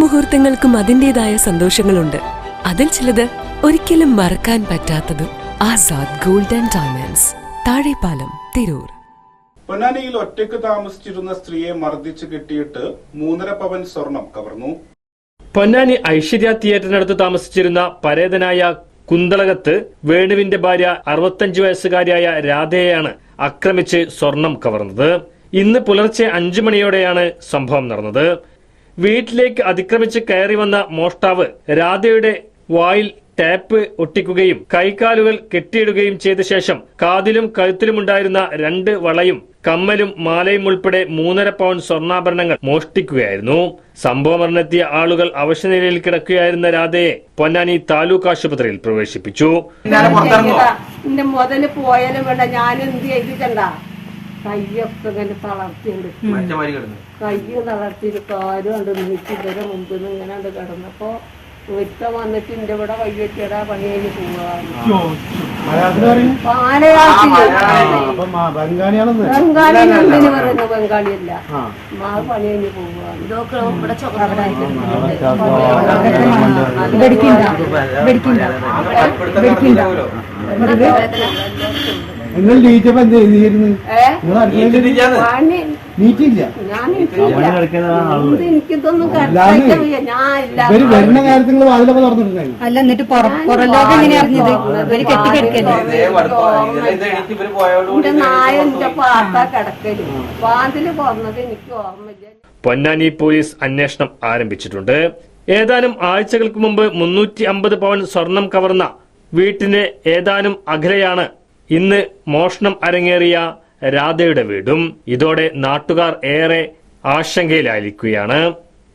മുഹൂർത്തങ്ങൾക്കും അതിന്റെതായ സന്തോഷങ്ങളുണ്ട്. അതിൽ ചിലത് ഒരിക്കലും മറക്കാൻ പറ്റാത്തതും Azad golden and diamonds Thazhepalam Tirur. പൊന്നാനിയിൽ ഒറ്റയ്ക്ക് താമസിച്ചിരുന്ന സ്ത്രീയെ മർദ്ദിച്ചു കിട്ടിയിട്ട് മൂന്നര പവൻ സ്വർണം കവർന്നു. പൊന്നാനി ഐശ്വര്യ തിയേറ്ററിനടുത്ത് താമസിച്ചിരുന്ന പരേതനായ കുന്തളകത്ത് വേണുവിന്റെ ഭാര്യ അറുപത്തഞ്ചു വയസ്സുകാരിയായ രാധയെയാണ് ആക്രമിച്ച് സ്വർണം കവർന്നത്. ഇന്ന് പുലർച്ചെ അഞ്ചു മണിയോടെയാണ് സംഭവം നടന്നത്. വീട്ടിലേക്ക് അതിക്രമിച്ച് കയറി വന്ന മോഷ്ടാവ് രാധയുടെ വായിൽ ടാപ്പ് ഒട്ടിക്കുകയും കൈകാലുകൾ കെട്ടിയിടുകയും ചെയ്ത ശേഷം കാതിലും കഴുത്തിലുമുണ്ടായിരുന്ന രണ്ട് വളയും കമ്മലും മാലയും ഉൾപ്പെടെ മൂന്നര പൗണ്ട് സ്വർണാഭരണങ്ങൾ മോഷ്ടിക്കുകയായിരുന്നു. സംഭവമറിഞ്ഞെത്തിയ ആളുകൾ അവശനിലയിൽ കിടക്കുകയായിരുന്ന രാധയെ പൊന്നാനി താലൂക്ക് ആശുപത്രിയിൽ പ്രവേശിപ്പിച്ചു. മുതൽ പോയാലും വേണ്ട ഞാൻ എന്ത് ചെയ്തിട്ടണ്ട? കയ്യൊക്കെ ഇങ്ങനെ തളർത്തിണ്ട് കൈ തളർത്തിയിട്ട് കാലും ഉണ്ട് നീക്കി ഇവരെ മുമ്പിൽ നിന്ന് ഇങ്ങനെ ഉണ്ട് കിടന്നപ്പോ ഒരുത്തൻ വന്നിട്ട് എന്റെ ഇവിടെ വെച്ചിടാ പണി കഴിഞ്ഞ് ബംഗാളിയാണെന്ന് പറയുന്നു ബംഗാളിയല്ല മാ പണി കഴിഞ്ഞ് ഇതൊക്കെ ഇവിടെ നിങ്ങൾ എന്ത് ചെയ്തിരുന്നു പണി നീറ്റില്ല ഇവർ വരുന്ന കാര്യത്തിൽ നിങ്ങൾ വാതിലൊക്കെ തുറന്നിട്ടുണ്ടായിരുന്നു. അല്ല എന്നിട്ട് പുറം ലോകം അറിഞ്ഞത് ഇവർ കെട്ടിക്കെടുക്കല്ലേ? ഓർമ്മയില്ല. പൊന്നാനി പോലീസ് അന്വേഷണം ആരംഭിച്ചിട്ടുണ്ട്. ഏതാനും ആഴ്ചകൾക്ക് മുമ്പ് മുന്നൂറ്റി അമ്പത് പവൻ സ്വർണം കവർന്ന വീട്ടിന് ഏതാനും അകലെയാണ് ഇന്ന് മോഷണം അരങ്ങേറിയ രാധയുടെ വീടും ഇതോടെ നാട്ടുകാർ ഏറെ ആശങ്കയിലായിരിക്കുകയാണ്.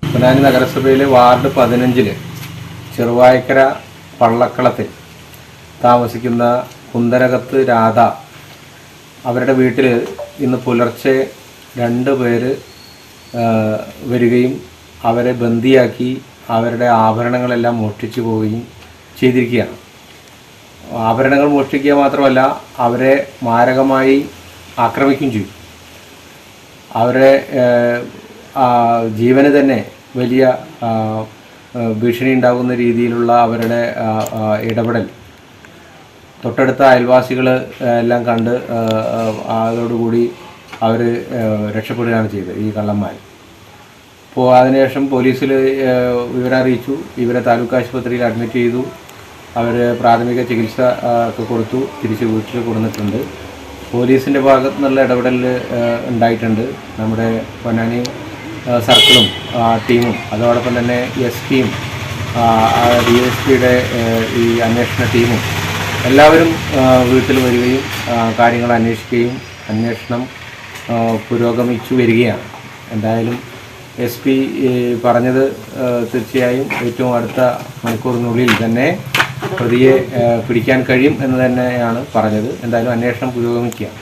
പൊന്നാനി നഗരസഭയിലെ വാർഡ് പതിനഞ്ചിൽ ചെറുവായക്കര പള്ളക്കളത്തിൽ താമസിക്കുന്ന കുന്തരകത്ത് രാധ അവരുടെ വീട്ടിൽ ഇന്ന് പുലർച്ചെ രണ്ട് പേര് വരികയും അവരെ ബന്ദിയാക്കി അവരുടെ ആഭരണങ്ങളെല്ലാം മോഷ്ടിച്ചു പോവുകയും ചെയ്തിരിക്കുകയാണ്. ആഭരണങ്ങൾ മോഷ്ടിക്കുക മാത്രമല്ല അവരെ മാരകമായി ആക്രമിക്കുകയും ചെയ്യും. അവരെ ജീവന് തന്നെ വലിയ ഭീഷണി ഉണ്ടാകുന്ന രീതിയിലുള്ള അവരുടെ ഇടപെടൽ. തൊട്ടടുത്ത അയൽവാസികൾ എല്ലാം കണ്ട് അതോടുകൂടി അവർ രക്ഷപ്പെടുകയാണ് ചെയ്തത് ഈ കള്ളന്മാർ അപ്പോൾ അതിനുശേഷം പോലീസിൽ അറിയിച്ചു. ഇവരെ താലൂക്ക് ആശുപത്രിയിൽ അഡ്മിറ്റ് ചെയ്തു. അവർ പ്രാഥമിക ചികിത്സ ഒക്കെ കൊടുത്തു തിരിച്ച് വീട്ടിൽ കൊടുത്തിട്ടുണ്ട് പോലീസിന്റെ ഭാഗത്തു നിന്നുള്ള ഇടപെടൽ ഉണ്ടായിട്ടുണ്ട്. നമ്മുടെ പൊന്നാനി സർക്കിളും ടീമും അതോടൊപ്പം തന്നെ എസ് പിയും ഡി എസ് പിയുടെ ഈ അന്വേഷണ ടീമും എല്ലാവരും വീട്ടിൽ വരികയും കാര്യങ്ങൾ അന്വേഷിക്കുകയും അന്വേഷണം പുരോഗമിച്ചു വരികയാണ്. എന്തായാലും എസ് പി പറഞ്ഞത് തീർച്ചയായും ഏറ്റവും അടുത്ത മണിക്കൂറിനുള്ളിൽ തന്നെ പ്രതിയെ പിടിക്കാൻ കഴിയും എന്ന് തന്നെയാണ് പറഞ്ഞത്. എന്തായാലും അന്വേഷണം പുരോഗമിക്കുകയാണ്.